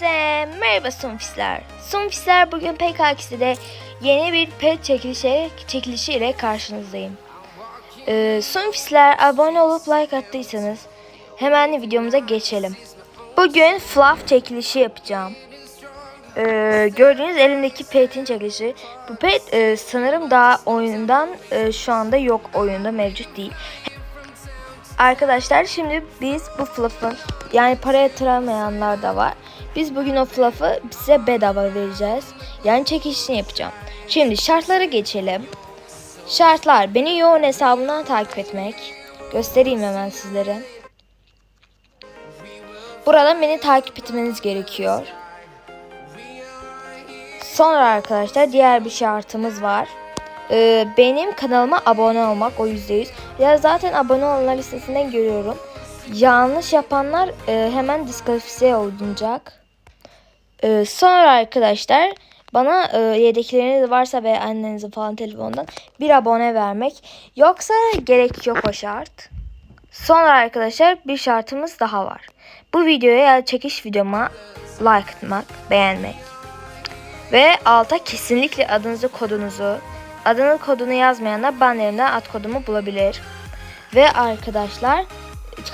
Herkese merhaba Sunfisler. Sunfisler bugün PKX'de yeni bir pet çekilişi, çekilişi ile karşınızdayım. Ee, Sunfisler abone olup like attıysanız hemen videomuza geçelim. Bugün fluff çekilişi yapacağım. Ee, gördüğünüz elimdeki pet'in çekilişi. Bu pet e, sanırım daha oyundan e, şu anda yok oyunda mevcut değil. Arkadaşlar şimdi biz bu fluff'ın yani para yatıramayanlar da var. Biz bugün o fluff'ı size bedava vereceğiz. Yani çekilişini yapacağım. Şimdi şartlara geçelim. Şartlar beni yoğun hesabından takip etmek. Göstereyim hemen sizlere. Buradan beni takip etmeniz gerekiyor. Sonra arkadaşlar diğer bir şartımız var. Ee, benim kanalıma abone olmak o %100. Ya zaten abone olanlar listesinden görüyorum. Yanlış yapanlar e, hemen diskalifiye olunacak. Ee, sonra arkadaşlar bana e, yedekleriniz varsa ve annenizin falan telefonundan bir abone vermek. Yoksa gerek yok o şart. Sonra arkadaşlar bir şartımız daha var. Bu videoya ya çekiş videoma like atmak, beğenmek. Ve alta kesinlikle adınızı, kodunuzu, adının kodunu yazmayanlar bannerimden ad kodumu bulabilir. Ve arkadaşlar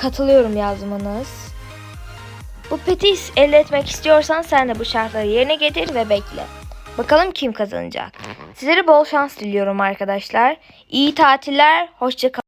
katılıyorum yazmanız. Bu peti elde etmek istiyorsan sen de bu şartları yerine getir ve bekle. Bakalım kim kazanacak. Sizlere bol şans diliyorum arkadaşlar. İyi tatiller, hoşça kalın.